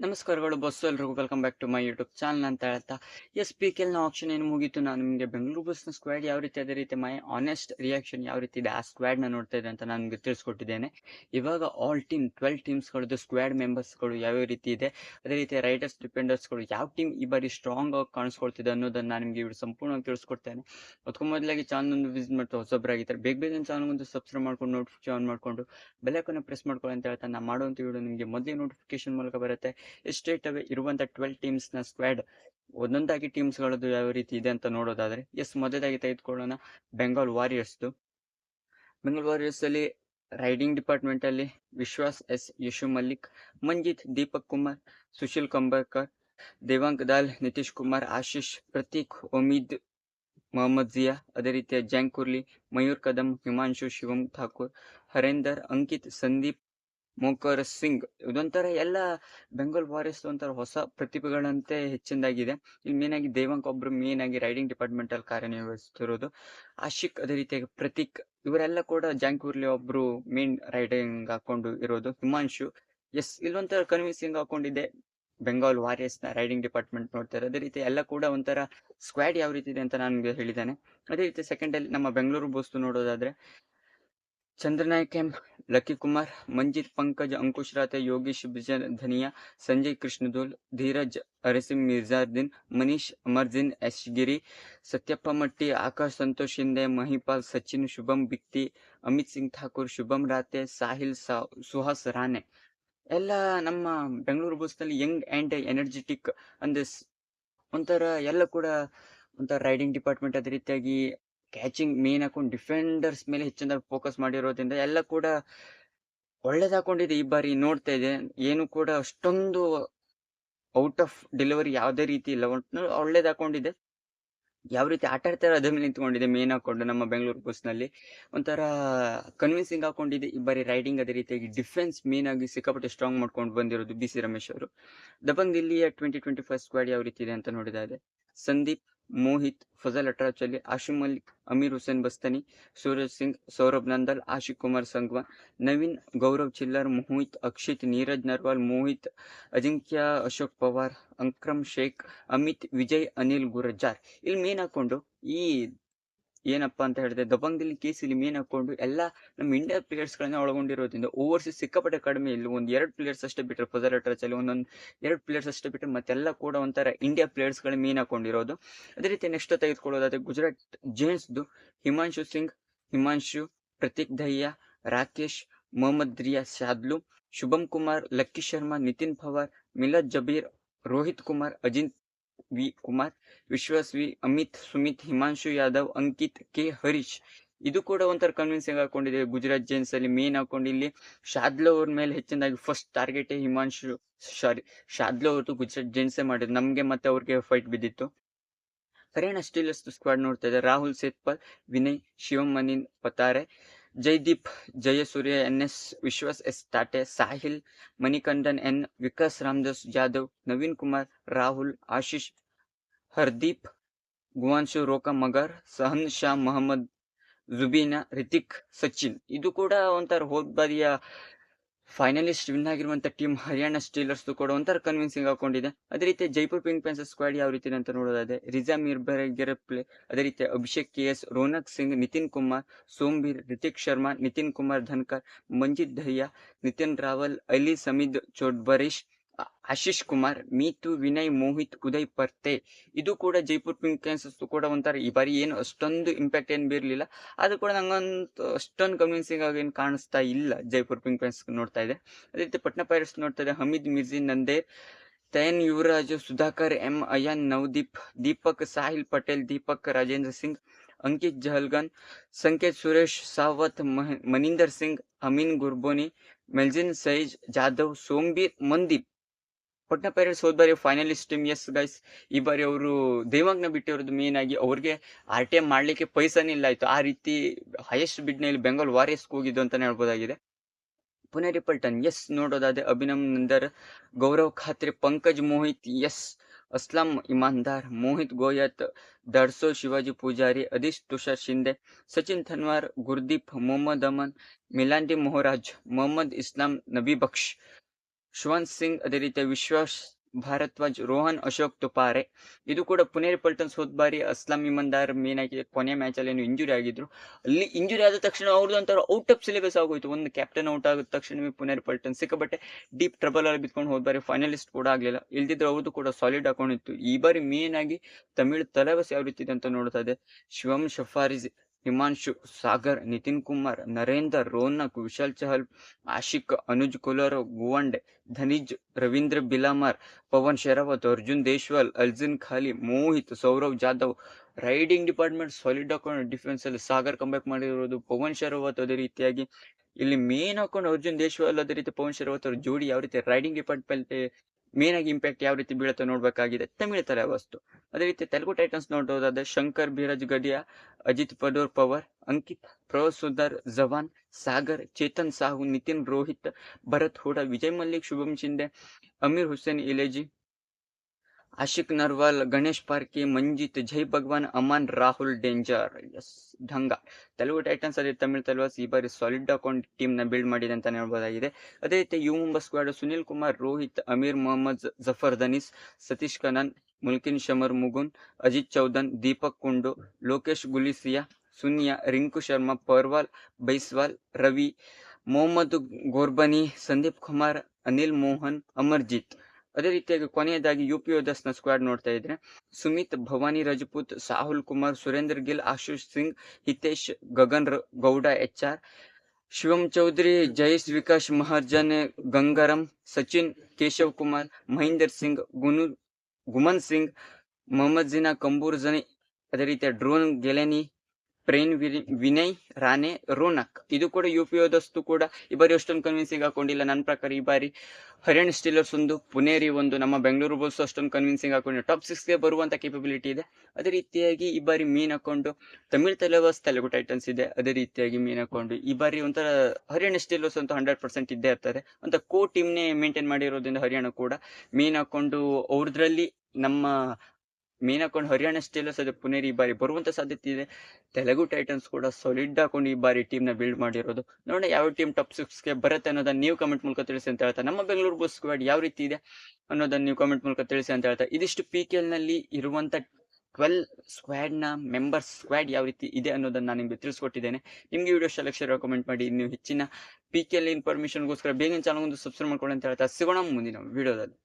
ನಮಸ್ಕಾರಗಳು ಬಸ್ಸು ಎಲ್ರಿಗೂ welcome back to my YouTube channel ಅಂತ ಹೇಳ್ತಾ. ಎಸ್ ಪಿ ಕೆಲ್ನ ಆಪ್ಷನ್ ಏನು ಮುಗೀತು? ನಾನು ನಿಮಗೆ ಬೆಂಗಳೂರು ಬಸ್ನ ಸ್ಕ್ವಾಡ್ ಯಾವ ರೀತಿ ಅದೇ ರೀತಿ ಮೈ ಆನೆಸ್ಟ್ ರಿಯಾಕ್ಷನ್ ಯಾವ ರೀತಿ ಇದೆ? ಆ ಸ್ಕ್ವಾಡ್ನ ನೋಡ್ತಾ ಇದೆ ಅಂತ ನಾನು ನಿಮಗೆ ತಿಳಿಸ್ಕೊಟ್ಟಿದ್ದೇನೆ. ಇವಾಗ ಆಲ್ ಟೀಮ್ ಟ್ವೆಲ್ ಟೀಮ್ಸ್ಗಳದ್ದು ಸ್ಕ್ವಾಡ್ ಮೆಂಬರ್ಸ್ಗಳು ಯಾವ್ಯಾವ ರೀತಿ ಇದೆ? ಅದೇ ರೀತಿ ರೈಡರ್ಸ್ ಡಿಪೆಂಡರ್ಸ್ಗಳು ಯಾವ ಟೀಮ್ ಈ ಬಾರಿ ಸ್ಟ್ರಾಂಗ್ ಆಗಿ ಕಾಣಿಸ್ಕೊಳ್ತಿದೆ ಅನ್ನೋದನ್ನು ನಾನು ನಿಮಗೆ ಇವರು ಸಂಪೂರ್ಣವಾಗಿ ತಿಳಿಸ್ಕೊಡ್ತೇನೆ. ಅದಕ್ಕೂ ಮೊದಲಾಗಿ ಚಾನಲ್ ಒಂದು ವಿಸಿಟ್ ಮಾಡ್ತಾ ಹೊಸೊಬ್ಬರಾಗಿದ್ದಾರೆ ಬೇಗ ಬೇಗ ಚಾನಲ್ ಒಂದು ಸಬ್ಸ್ಕ್ರೈಬ್ ಮಾಡ್ಕೊಂಡು ನೋಟಿಫಿಕೇಶನ್ ಆನ್ ಮಾಡಿಕೊಂಡು ಬೆಲೆಕನ್ನು ಪ್ರೆಸ್ ಮಾಡ್ಕೊಳ್ಳಿ ಅಂತ ಹೇಳ್ತಾ ನಾನು ಮಾಡುವಂಥ ವಿಡಿಯೋ ನಿಮಗೆ ಮೊದಲೇ ನೋಟಿಫಿಕೇಶನ್ ಮೂಲಕ ಬರುತ್ತೆ. ಎಸ್ಟೇಟ್ ಅವೇ ಇರುವಂತ ಟ್ವೆಲ್ ಟೀಮ್ಸ್ನ ಸ್ಕ್ವಾಡ್ ಒಂದೊಂದಾಗಿ ಟೀಮ್ಸ್ ಗಳದ್ದು ಯಾವ ರೀತಿ ಇದೆ ಅಂತ ನೋಡೋದಾದ್ರೆ ಎಸ್ ಮೊದಲಾಗಿ ತೆಗೆದುಕೊಳ್ಳೋಣ ಬೆಂಗಾಲ್ ವಾರಿಯರ್ಸ್ದು ಬೆಂಗಾಲ್ ವಾರಿಯರ್ಸ್ ಅಲ್ಲಿ ರೈಡಿಂಗ್ ಡಿಪಾರ್ಟ್ಮೆಂಟ್ ಅಲ್ಲಿ Vishwas S Yashu Mallik, Manjit, Deepak Kumar, Sushil Kambarkar Devank Dal, Nitish Kumar, Ashish, Prateek, Omid Mohammad Zia, ಅದೇ ರೀತಿಯ ಜಾಂಗ್ ಕುರ್ಲಿ, ಮಯೂರ್ ಕದಂ ಹಿಮಾಂಶು, ಶಿವಂ ಠಾಕೂರ್, ಹರೇಂದರ್, ಅಂಕಿತ್, ಸಂದೀಪ್ ಮೋಕರ್ ಸಿಂಗ್ ಇದೊಂಥರ ಎಲ್ಲ ಬೆಂಗಾಲ್ ವಾರಿಯರ್ಸ್ ಒಂಥರ ಹೊಸ ಪ್ರತಿಭೆಗಳಂತೆ ಹೆಚ್ಚಿನದಾಗಿದೆ. ಇಲ್ಲಿ ಮೇನ್ ಆಗಿ ದೇವಾಂಕ್ ಒಬ್ರು ಮೇನ್ ಆಗಿ ರೈಡಿಂಗ್ ಡಿಪಾರ್ಟ್ಮೆಂಟ್ ಅಲ್ಲಿ ಕಾರ್ಯನಿರ್ವಹಿಸ್ತಿರೋದು. ಆಶಿಕ್ ಅದೇ ರೀತಿಯಾಗಿ ಪ್ರತೀಕ್ ಇವರೆಲ್ಲ ಕೂಡ ಜಾಂಕೂರ್ಲಿ ಒಬ್ರು ಮೇನ್ ರೈಡಿಂಗ್ ಹಾಕೊಂಡು ಇರೋದು. ಹಿಮಾಂಶು, ಎಸ್, ಇಲ್ಲೊಂಥರ ಕನ್ವಿನ್ಸಿಂಗ್ ಹಾಕೊಂಡಿದೆ ಬೆಂಗಾಲ್ ವಾರಿಯರ್ಸ್ನ ರೈಡಿಂಗ್ ಡಿಪಾರ್ಟ್ಮೆಂಟ್ ನೋಡ್ತಾರೆ ಅದೇ ರೀತಿ ಎಲ್ಲ ಕೂಡ ಒಂಥರ ಸ್ಕ್ವಾಡ್ ಯಾವ ರೀತಿ ಇದೆ ಅಂತ ನಾನು ಹೇಳಿದ್ದೇನೆ. ಅದೇ ರೀತಿ ಸೆಕೆಂಡ್ ಅಲ್ಲಿ ನಮ್ಮ ಬೆಂಗಳೂರು ಬೋಸ್ತು ನೋಡೋದಾದ್ರೆ ಚಂದ್ರನಾಯಕ್ ಎಂ. ಲಕ್ಕಿ ಕುಮಾರ್ ಮಂಜಿತ್ ಪಂಕಜ್, ಅಂಕುಶ್ ರಾತೆ ಯೋಗೀಶ್ ಬಿಜನ್, ಧನಿಯಾ, ಸಂಜಯ್ ಕೃಷ್ಣದೋಲ್, ಧೀರಜ್ ಅರಸಿಂ ಮಿರ್ಜಾರ್ದಿನ್ ಮನೀಶ್ ಅಮರ್ಜಿನ್, ಎಸ್. ಗಿರಿ, ಸತ್ಯಪ್ಪ ಮಟ್ಟಿ, ಆಕಾಶ್ ಸಂತೋಷ್ ಶಿಂದೆ ಮಹಿಪಾಲ್ ಸಚಿನ್, ಶುಭಂ ಬಿಕ್ತಿ ಅಮಿತ್ ಸಿಂಗ್ ಠಾಕೂರ್, ಶುಭಂ ರಾತೆ ಸಾಹಿಲ್ ಸಾ, ಸುಹಾಸ್ ರಾಣೆ. ಎಲ್ಲ ನಮ್ಮ ಬೆಂಗಳೂರು ಬಸ್ನಲ್ಲಿ ಯಂಗ್ ಆ್ಯಂಡ್ ಎನರ್ಜೆಟಿಕ್ ಅಂದ್ರೆ ಒಂಥರ ಎಲ್ಲ ಕೂಡ ಒಂಥರ ರೈಡಿಂಗ್ ಡಿಪಾರ್ಟ್ಮೆಂಟ್ ಅದೇ ರೀತಿಯಾಗಿ ಕ್ಯಾಚಿಂಗ್ ಮೇನ್ ಹಾಕೊಂಡು ಡಿಫೆಂಡರ್ಸ್ ಮೇಲೆ ಹೆಚ್ಚಿನ ಫೋಕಸ್ ಮಾಡಿರೋದ್ರಿಂದ ಎಲ್ಲ ಕೂಡ ಒಳ್ಳೇದಾಕೊಂಡಿದೆ ಈ ಬಾರಿ ನೋಡ್ತಾ ಇದೆ. ಏನು ಕೂಡ ಅಷ್ಟೊಂದು ಔಟ್ ಆಫ್ ಡೆಲಿವರಿ ಯಾವುದೇ ರೀತಿ ಇಲ್ಲ. ಒಳ್ಳೇದ್ ಹಾಕೊಂಡಿದೆ ಯಾವ ರೀತಿ ಆಟ ಆಡ್ತಾರೆ ಅದ್ರ ಮೇಲೆ ನಿಂತ್ಕೊಂಡಿದೆ ಮೇನ್ ಹಾಕೊಂಡು ನಮ್ಮ ಬೆಂಗಳೂರು ಬಸ್ನಲ್ಲಿ ಒಂಥರ ಕನ್ವಿನ್ಸಿಂಗ್ ಹಾಕೊಂಡಿದೆ ಈ ಬಾರಿ ರೈಡಿಂಗ್ ಅದೇ ರೀತಿಯಾಗಿ ಡಿಫೆನ್ಸ್ ಮೇನ್ ಆಗಿ ಸಿಕ್ಕಾಪಟ್ಟೆ ಸ್ಟ್ರಾಂಗ್ ಮಾಡ್ಕೊಂಡು ಬಂದಿರೋದು ಬಿ ಸಿ ರಮೇಶ್ ಅವರು. ದಬಂಗ್ ದಿಲ್ಲಿಯ ಟ್ವೆಂಟಿ ಟ್ವೆಂಟಿ ಫಸ್ಟ್ ಸ್ಕ್ವಾಡ್ ಯಾವ ರೀತಿ ಇದೆ ಅಂತ ನೋಡಿದಾರೆ ಸಂದೀಪ್ ಮೋಹಿತ್, ಫಜಲ್ ಅಟ್ರಾಚಲಿ ಆಶಿಮ್ ಮಲಿಕ್ ಅಮೀರ್ ಹುಸೇನ್ ಬಸ್ತನಿ, ಸೂರಜ್ ಸಿಂಗ್, ಸೌರಭ್ ನಂದಲ್, ಆಶಿಕ್ ಕುಮಾರ್ ಸಂಗ್ವಾ, ನವೀನ್, ಗೌರವ್ ಚಿಲ್ಲರ್, ಮೋಹಿತ್, ಅಕ್ಷಿತ್, ನೀರಜ್ ನರ್ವಾಲ್, ಮೋಹಿತ್, ಅಜಿಂಕ್ಯ, ಅಶೋಕ್ ಪವಾರ್, ಅಂಕ್ರಮ್ ಶೇಖ್, ಅಮಿತ್, ವಿಜಯ್, ಅನಿಲ್ ಗುರಜಾರ್. ಇಲ್ಲಿ ಮೇನ್ ಹಾಕೊಂಡು ಈ ಏನಪ್ಪಾ ಅಂತ ಹೇಳಿದ್ರೆ ದಬಂಗ್ದಲ್ಲಿ ಕೇಸ್ ಇಲ್ಲಿ ಮೇನ್ ಹಾಕೊಂಡು ಎಲ್ಲ ನಮ್ಮ ಇಂಡಿಯಾ ಪ್ಲೇಯರ್ಸ್ ಗಳನ್ನ ಒಳಗೊಂಡಿರೋದ್ರಿಂದ ಓವರ್ಸೀಸ್ ಸಿಕ್ಕಾಪಟ್ಟೆ ಕಡಿಮೆ. ಇಲ್ಲಿ ಒಂದ್ ಎರಡು ಪ್ಲೇಯರ್ಸ್ ಅಷ್ಟೇ ಬಿಟ್ಟರೆ ಫಜಲ್ ಅಲ್ಲಿ ಒಂದೊಂದು ಎರಡು ಪ್ಲೇಯರ್ಸ್ ಅಷ್ಟೇ ಬಿಟ್ಟರೆ ಮತ್ತೆಲ್ಲ ಕೂಡ ಒಂಥರ ಇಂಡಿಯಾ ಪ್ಲೇಯರ್ಸ್ಗಳ ಮೇನ್ ಹಾಕೊಂಡಿರೋದು. ಅದೇ ರೀತಿ ನೆಕ್ಸ್ಟ್ ತೆಗೆದುಕೊಳ್ಳೋದಾದ್ರೆ ಗುಜರಾತ್ ಜೇಂಟ್ಸ್ದು ಹಿಮಾಂಶು ಸಿಂಗ್, ಹಿಮಾಂಶು, ಪ್ರತೀಕ್ ದಹಿಯಾ, ರಾಕೇಶ್, ಮೊಹಮ್ಮದ್ ರಿಯಾ ಶಾದ್ಲು Shubham Kumar, Lucky Sharma, Nitin Pawar, ಮಿಲದ್ Jabir, Rohit Kumar, Ajinth V Kumar Vishwas V Amit Sumit Himanshu Yadav Ankit K Harish ಇದು ಕೂಡ ಒಂಥರ ಕನ್ವಿನ್ಸಿಂಗ್ ಹಾಕೊಂಡಿದೆ. ಗುಜರಾತ್ ಜೈನ್ಸ್ ಅಲ್ಲಿ ಮೇನ್ ಹಾಕೊಂಡು ಇಲ್ಲಿ ಶಾದ್ಲೋ ಅವ್ರ ಮೇಲೆ ಹೆಚ್ಚಿನದಾಗಿ first target Himanshu sorry Shadloo ಅವ್ರದ್ದು ಗುಜರಾತ್ ಜೈನ್ಸೇ ಮಾಡಿದ್ರು. ನಮ್ಗೆ ಮತ್ತೆ ಅವ್ರಿಗೆ ಫೈಟ್ ಬಿದ್ದಿತ್ತು. ಹರಿಯಾಣ ಸ್ಟೀಲರ್ಸ್ ಸ್ಕ್ವಾಡ್ ನೋಡ್ತಾ ಇದೆ Rahul Sethpal, Vinay ಶಿವಮನಿನ್ ಪತಾರೆ. Jaideep, Jayasurya N S Vishwas, S ತಾಟೆ Sahil Manikandan N Vikas Ramdas Jadhav, Naveen Kumar, Rahul Ashish Hardeep ಗುವಾನ್ಶು ರೋಕ Magar, Sahan Shah, Mohammed ಜುಬೀನಾ Ritik, Sachin. ಇದು ಕೂಡ ಒಂಥರ ಹೋದ್ ಬಾರಿಯ ಫೈನಲಿಸ್ಟ್ ವಿನ್ ಆಗಿರುವಂತ ಟೀಮ್ ಹರಿಯಾಣ ಸ್ಟೀಲರ್ಸ್ ಕೂಡ ಒಂಥರ ಕನ್ವಿನ್ಸಿಂಗ್ ಹಾಕೊಂಡಿದೆ ಅದೇ ರೀತಿ ಜೈಪುರ್ ಪಿಂಕ್ ಪ್ಯಾನ್ಸರ್ ಸ್ಕ್ವಾಡ್ ಯಾವ ರೀತಿ ಅಂತ ನೋಡೋದಾದ್ರೆ, ರಿಜಾ ಮೀರ್ಬರ್ಗೆರ ಪ್ಲೇ ಅದೇ ರೀತಿ ಅಭಿಷೇಕ್ ಕೆ ಎಸ್, ರೋನಕ್ ಸಿಂಗ್, ನಿತಿನ್ ಕುಮಾರ್, ಸೋಂಬೀರ್, ರಿತಿಕ್ ಶರ್ಮಾ, ನಿತಿನ್ ಕುಮಾರ್ ಧನ್ಕರ್, ಮಂಜಿತ್ ದಹಿಯಾ ನಿತಿನ್ ರಾವಲ್, ಅಲಿ ಸಮೀದ್ ಚೋಡ್ಬರೀಶ್ ಆಶೀಶ್ ಕುಮಾರ್ ಮೀತು ವಿನಯ್, ಮೋಹಿತ್, ಉದಯ್, ಪರ್ತೆ, ಇದು ಕೂಡ ಜೈಪುರ್ ಪಿಂಕ್ ಪ್ಯಾನ್ಸರ್ಸ್ ಕೂಡ ಒಂಥರ ಈ ಬಾರಿ ಏನು ಅಷ್ಟೊಂದು ಇಂಪ್ಯಾಕ್ಟ್ ಏನು ಬೀರಲಿಲ್ಲ. ಅದು ಕೂಡ ನಂಗಂತೂ ಅಷ್ಟೊಂದು ಕನ್ವಿನ್ಸಿಂಗ್ ಆಗಿ ಏನು ಕಾಣಿಸ್ತಾ ಇಲ್ಲ ಜೈಪುರ್ ಪಿಂಕ್ ಕ್ಯಾನ್ಸ್ ನೋಡ್ತಾ ಇದೆ. ಅದೇ ರೀತಿ ಪಟ್ನಾ ಪೈರಟ್ಸ್ ನೋಡ್ತಾ ಇದೆ, ಹಮೀದ್, ಮಿರ್ಜಿ ನಂದೇರ್, ತಯನ್ ಯುವರಾಜು, ಸುಧಾಕರ್, ಎಂ, ಅಯಾನ್, ನವದೀಪ್, ದೀಪಕ್, ಸಾಹಿಲ್ ಪಟೇಲ್, ದೀಪಕ್, ರಾಜೇಂದ್ರ ಸಿಂಗ್, ಅಂಕಿತ್ ಜಹಲ್ಗನ್, ಸಂಕೇತ್ ಸುರೇಶ್, ಸಾವತ್ ಮನೀಂದರ್ ಸಿಂಗ್, ಅಮೀನ್ ಗುರ್ಬೋನಿ, ಮೆಲ್ಜಿನ್ ಸೈಜ್, ಜಾಧವ್, ಸೋಂಬೀರ್, ಮಂದೀಪ್. ಪಟ್ನಾ ಪೈರೇಟ್ಸ್ ಹೋದ ಬಾರಿ ಫೈನಲಿಸ್ಟ್ ಟೀಮ್ ಎಸ್ ಗೈಸ್ ಈ ಬಾರಿ ಅವರು ದೇವಾಂಗ್ನ ಬಿಟ್ಟಿರೋದು ಮೇನ್ ಆಗಿ ಅವ್ರಿಗೆ ಆರ್ ಟಿ ಎಂ ಮಾಡ್ಲಿಕ್ಕೆ ಪೈಸಾನೇ ಇಲ್ಲ ಆಯ್ತು. ಆ ರೀತಿ ಹೈಯೆಸ್ಟ್ ಬಿಡ್ನಲ್ಲಿ ಬೆಂಗಾಲ್ ವಾರಿಯರ್ಸ್ಗೆ ಹೋಗಿದ್ದು ಅಂತಲೇ ಹೇಳ್ಬೋದಾಗಿದೆ. ಪುಣೆ ಪಲ್ಟನ್ ಎಸ್ ನೋಡೋದಾದ್ರೆ ಅಭಿನವ್ ನಂದರ್ ಗೌರವ್ ಖಾತ್ರಿ, ಪಂಕಜ್ ಮೋಹಿತ್ ಎಸ್ ಅಸ್ಲಾಂ ಇಮಾನ್ದಾರ್, ಮೋಹಿತ್ ಗೋಯತ್ ದರ್ಸೋ ಶಿವಾಜಿ ಪೂಜಾರಿ ಅದೀಶ್ ತುಷಾರ್ ಶಿಂದೆ ಸಚಿನ್ ಥನ್ವಾರ್ ಗುರ್ದೀಪ್, ಮೊಹಮ್ಮದ್ ಅಮನ್, ಮಿಲಾಂಡಿ ಮೊಹರಾಜ್, ಮೊಹಮ್ಮದ್ ಇಸ್ಲಾಂ ನಬಿ ಬಕ್ಷ್ ಶ್ವನ್ ಸಿಂಗ್ ಅದೇ ರೀತಿ ವಿಶ್ವಾಸ್ ಭಾರದ್ವಾಜ್ ರೋಹನ್ ಅಶೋಕ್ ತುಪಾರೆ ಇದು ಕೂಡ ಪುನೇರಿ ಪಲ್ಟನ್ಸ್ ಹೋದ್ ಬಾರಿ ಅಸ್ಲಾಂ ಇಮಂದಾರ್ ಮೇನ್ ಆಗಿದೆ ಕೊನೆ ಮ್ಯಾಚ್ ಅಲ್ಲಿ ಏನು ಇಂಜುರಿ ಆಗಿದ್ರು. ಅಲ್ಲಿ ಇಂಜುರಿ ಆದ ತಕ್ಷಣ ಅವ್ರದ್ದು ಒಂಥರ ಔಟ್ ಆಫ್ ಸಿಲೆಬಸ್ ಆಗೋಯ್ತು. ಒಂದು ಕ್ಯಾಪ್ಟನ್ ಔಟ್ ಆಗಿದ ತಕ್ಷಣವೇ ಪುನೇರಿ ಪಲ್ಟನ್ ಸಿಕ್ಕಬಟ್ಟೆ ಡೀಪ್ ಟ್ರಬಲ್ ಅಲ್ಲಿ ಬಿತ್ಕೊಂಡು ಹೋದ್ ಬಾರಿ ಫೈನಲಿಸ್ಟ್ ಕೂಡ ಆಗಲಿಲ್ಲ. ಇಲ್ದಿದ್ರೆ ಅವ್ರದ್ದು ಕೂಡ ಸಾಲಿಡ್ ಹಾಕೊಂಡಿತ್ತು ಈ ಬಾರಿ ಮೇನ್ ಆಗಿ ತಮಿಳು ತಲೆಬಸ್ ಯಾವ ರೀತಿ ಇದೆ ಅಂತ ನೋಡ್ತಾ ಇದೆ ಶಿವಂ ಶಫಾರಿಜ್ ಹಿಮಾಂಶು, ಸಾಗರ್, ನಿತಿನ್ ಕುಮಾರ್, ನರೇಂದರ್, ರೋನಕ್, ವಿಶಾಲ್ ಚಹಲ್, ಆಶಿಕ್, ಅನುಜ್ ಕೊಲರೋ, ಗುವಂಡೆ, ಧನಿಜ್, ರವೀಂದ್ರ ಬಿಲಾಮರ್, ಪವನ್ ಶೆರಾವತ್, ಅರ್ಜುನ್ ದೇಶ್ವಾಲ್, ಅಲ್ಜಿನ್ ಖಾಲಿ, Mohit, Sourav Jadhav. Raiding department, solid ಹಾಕೊಂಡು ಡಿಫೆನ್ಸ್ ಅಲ್ಲಿ ಸಾಗರ್ ಕಂಬ್ಯಾಕ್ ಮಾಡಿರೋದು ಪವನ್ ಶೆರಾವತ್ ಅದೇ ರೀತಿಯಾಗಿ. ಇಲ್ಲಿ ಮೇನ್ ಹಾಕೊಂಡು ಅರ್ಜುನ್ ದೇಶ್ವಾಲ್ ಅದೇ ರೀತಿ ಪವನ್ ಶೆರಾವತ್ ಅವ್ರ ಜೋಡಿ ಯಾವ ರೀತಿ ರೈಡಿಂಗ್ ಡಿಪಾರ್ಟ್ಮೆಂಟ್ ಮೇನ್ ಆಗಿ ಇಂಪ್ಯಾಕ್ಟ್ ಯಾವ ರೀತಿ ಬೀಳುತ್ತೆ ನೋಡಬೇಕಾಗಿದೆ ತಮಿಳು ತಲೆ ವಸ್ತು ಅದೇ ರೀತಿ ತೆಲುಗು ಟೈಟನ್ಸ್ ನೋಡೋದಾದ್ರೆ ಶಂಕರ್, ಬೀರಜ್ ಗಡಿಯಾ ಅಜಿತ್ ಪಡೋರ್, ಪವರ್, ಅಂಕಿತ್ ಪ್ರಸುಧರ್ ಜವಾನ್, ಸಾಗರ್, ಚೇತನ್ ಸಾಹು, ನಿತಿನ್, ರೋಹಿತ್, ಭರತ್, ಹೂಡ, ವಿಜಯ್ ಮಲ್ಲಿಕ್, ಶುಭಂ ಶಿಂದೆ ಅಮೀರ್ ಹುಸೇನ್ ಇಲೇಜಿ ಆಶಿಕ್ ನರ್ವಾಲ್ ಗಣೇಶ್ ಪಾರ್ಕಿ ಮಂಜಿತ್ ಜೈ ಭಗವಾನ್ ಅಮನ್ ರಾಹುಲ್ ಡೇಂಜರ್ ಎಸ್ ಢಂಗ ತೆಲುಗು ಟೈಟನ್ಸ್ ಅದೇ ತಮಿಳು ತಲುವಾಸ್ ಈ ಬಾರಿ ಸಾಲಿಡ್ ಅಕೌಂಟ್ ಟೀಮ್ನ ಬಿಲ್ಡ್ ಮಾಡಿದೆ ಅಂತ ಹೇಳ್ಬೋದಾಗಿದೆ. ಅದೇ ರೀತಿ U Mumba squad Sunil Kumar, Rohit, Amir Mohammad, Zafar ದನೀಸ್, Satish Kannan, ಮುಲ್ಕಿನ್ ಶಮರ್ ಮುಗುನ್ Ajit ಚೌದನ್ Deepak Kundu, Lokesh ಗುಲಿಸಿಯಾ, ಸುನಿಯಾ, Rinku Sharma, ಪರ್ವಾಲ್ ಬೈಸ್ವಾಲ್, Ravi, Mohammed ಗೋರ್ಬನಿ Sandeep Kumar, Anil Mohan, Amarjeet. ಅದೇ ರೀತಿಯಾಗಿ ಕೊನೆಯದಾಗಿ ಯು ಪಿ ಯೋಧಸ್ ಸ್ಕ್ವಾಡ್ ನೋಡ್ತಾ ಇದ್ರೆ, ಸುಮಿತ್, ಭವಾನಿ, ರಜಪೂತ್, ಸಾಹುಲ್ ಕುಮಾರ್, ಸುರೇಂದ್ರ ಗಿಲ್, ಆಶೀಶ್ ಸಿಂಗ್, ಹಿತೇಶ್, ಗಗನ್ ಗೌಡ, ಎಚ್ ಆರ್, ಶಿವಂ ಚೌಧರಿ, ಜಯೇಶ್ ವಿಕಾಸ್ ಮಹಾರ್ಜನ್, ಗಂಗಾರಂ, ಸಚಿನ್, ಕೇಶವ್ ಕುಮಾರ್, ಮಹೇಂದರ್ ಸಿಂಗ್, ಗುನು, ಗುಮನ್ ಸಿಂಗ್, ಮೊಹಮ್ಮದ್ ಜಿನಾ, ಕಂಬೂರ್ ಜನಿ, ಅದೇ ರೀತಿಯ ಡ್ರೋನ್ ಗೆಲೆನಿ ಪ್ರೇನ್ ವಿನಯ್, ರಾಣೆ, ರೋನಕ್. ಇದು ಕೂಡ ಯು ಪಿ ಓದಸ್ತು ಕೂಡ ಈ ಬಾರಿ ಅಷ್ಟೊಂದು ಕನ್ವಿನ್ಸಿಂಗ್ ಹಾಕೊಂಡಿಲ್ಲ. ನನ್ನ ಪ್ರಕಾರ ಈ ಬಾರಿ ಹರಿಯಾಣ ಸ್ಟೀಲರ್ಸ್ ಒಂದು, ಪುನೇರಿ ಒಂದು, ನಮ್ಮ ಬೆಂಗಳೂರು ಬುಲ್ಸ್ ಅಷ್ಟೊಂದು ಕನ್ವಿನ್ಸಿಂಗ್ ಹಾಕೊಂಡು ಟಾಪ್ ಸಿಕ್ಸ್ಗೆ ಬರುವಂಥ ಕೇಪಬಿಲಿಟಿ ಇದೆ. ಅದೇ ರೀತಿಯಾಗಿ ಈ ಬಾರಿ ಮೀನ್ ಹಾಕೊಂಡು ತಮಿಳ್ ತಲೆವಾಸ್ ತೆಲುಗು ಟೈಟನ್ಸ್ ಇದೆ. ಅದೇ ರೀತಿಯಾಗಿ ಮೀನ್ ಹಾಕೊಂಡು ಈ ಬಾರಿ ಒಂಥರ ಹರಿಯಾಣ ಸ್ಟೀಲರ್ಸ್ ಅಂತ ಹಂಡ್ರೆಡ್ ಪರ್ಸೆಂಟ್ ಇದ್ದೇ ಇರ್ತಾರೆ. ಅಂತ ಕೋ ಟೀಮ್ನೇ ಮೇಂಟೈನ್ ಮಾಡಿರೋದ್ರಿಂದ ಹರಿಯಾಣ ಕೂಡ ಮೀನ್ ಹಾಕೊಂಡು ಅವ್ರದ್ರಲ್ಲಿ ನಮ್ಮ ಮೀನ್ ಹಾಕೊಂಡು ಹರಿಯಾಣ ಸ್ಟೀಲರ್ಸ್ ಅದೇ ಪುನೇರಿ ಈ ಬಾರಿ ಬರುವಂತ ಸಾಧ್ಯತೆ ಇದೆ. ತೆಲುಗು ಟೈಟನ್ಸ್ ಕೂಡ ಸಾಲಿಡ್ ಹಾಕೊಂಡು ಈ ಬಾರಿ ಟೀಮ್ನ ಬಿಲ್ಡ್ ಮಾಡಿರೋದು. ನೋಡೋಣ ಯಾವ ಟೀಮ್ ಟಾಪ್ ಸಿಕ್ಸ್ಗೆ ಬರುತ್ತೆ ಅನ್ನೋದನ್ನ ನೀವು ಕಮೆಂಟ್ ಮೂಲಕ ತಿಳಿಸಿ ಅಂತ ಹೇಳ್ತಾ ನಮ್ಮ ಬೆಂಗಳೂರು ಸ್ಕ್ವಾಡ್ ಯಾವ ರೀತಿ ಇದೆ ಅನ್ನೋದನ್ನ ನೀವು ಕಮೆಂಟ್ ಮೂಲಕ ತಿಳಿಸಿ ಅಂತ ಹೇಳ್ತಾ ಇದಿಷ್ಟು ಪಿ ಕೆ ಎಲ್ನಲ್ಲಿ ಇರುವಂತ ಟ್ವೆಲ್ ಸ್ಕ್ವಾಡ್ನ ಮೆಂಬರ್ ಸ್ಕ್ವಾಡ್ ಯಾವ ರೀತಿ ಇದೆ ಅನ್ನೋದನ್ನ ನಾನು ನಿಮಗೆ ತಿಳಿಸ್ಕೊಟ್ಟಿದ್ದೇನೆ. ನಿಮ್ಗೆ ವಿಡಿಯೋ ಸೆಲೆಕ್ಷನ್ ಕಮೆಂಟ್ ಮಾಡಿ. ನೀವು ಹೆಚ್ಚಿನ ಪಿ ಕೆ ಎಲ್ ಇನ್ಫಾರ್ಮೇಶನ್ಗೋಸ್ಕರ ಬೇಗ ಚಾನಲ್ ಒಂದು ಸಬ್ಸ್ಕ್ರೈಬ್ ಮಾಡ್ಕೊಳ್ಳಿ ಅಂತ ಹೇಳ್ತಾ ಸಿಗೋಣ ಮುಂದಿನ ವಿಡಿಯೋದಲ್ಲಿ